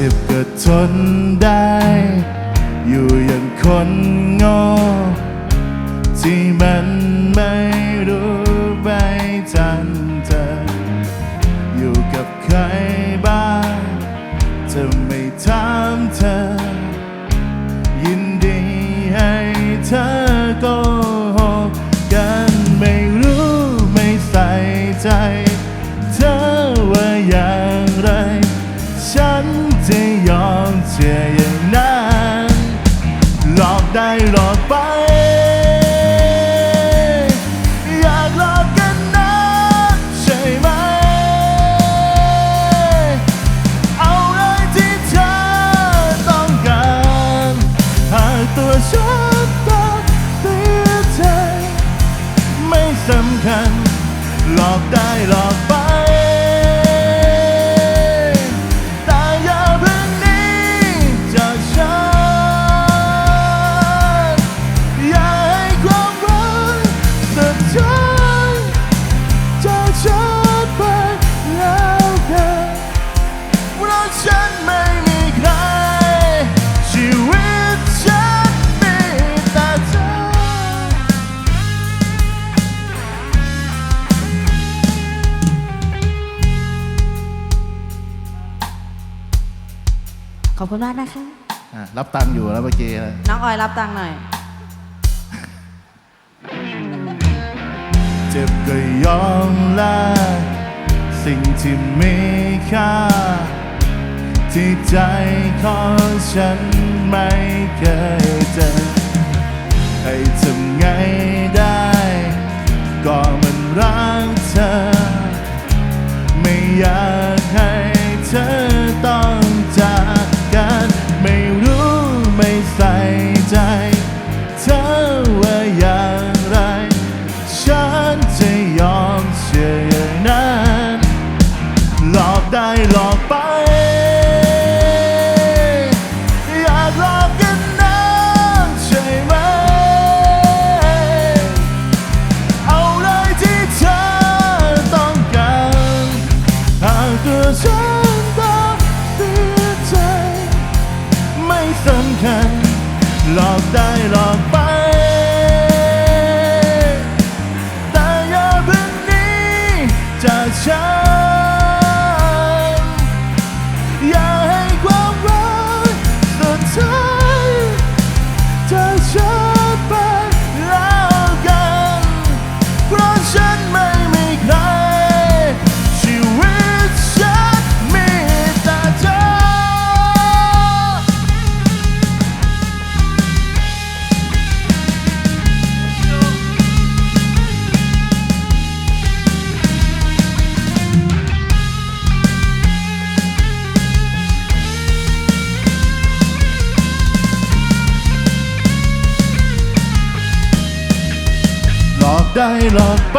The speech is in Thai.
จ็บก็ทนได้ อยู่อย่างคนโง่ที่มันไม่รู้ใบทันเธอ อยู่กับใครบ้างจะไม่ถามเธอ ยินดีให้เธอ หลอกไป อยากหลอกกันนะใช่ไหม เอาเลยที่เธอต้องการ หากตัวฉันต้องเสียใจ ไม่สำคัญ หลอกได้หลอกไป ขอบคุณมากนะคะ อะรับตังค์อยู่แล้วเมื่อกี้นะน้องออยรับตังค์หน่อย เจ็บก็ยอมลาสิ่งที่มีค่า ที่ใจของฉันไม่เคยเจอให้ทำไงได้ ก็มันรักเธอ ไม่อยาก คัญหลอกได้หลอกไป ได้หลอกไป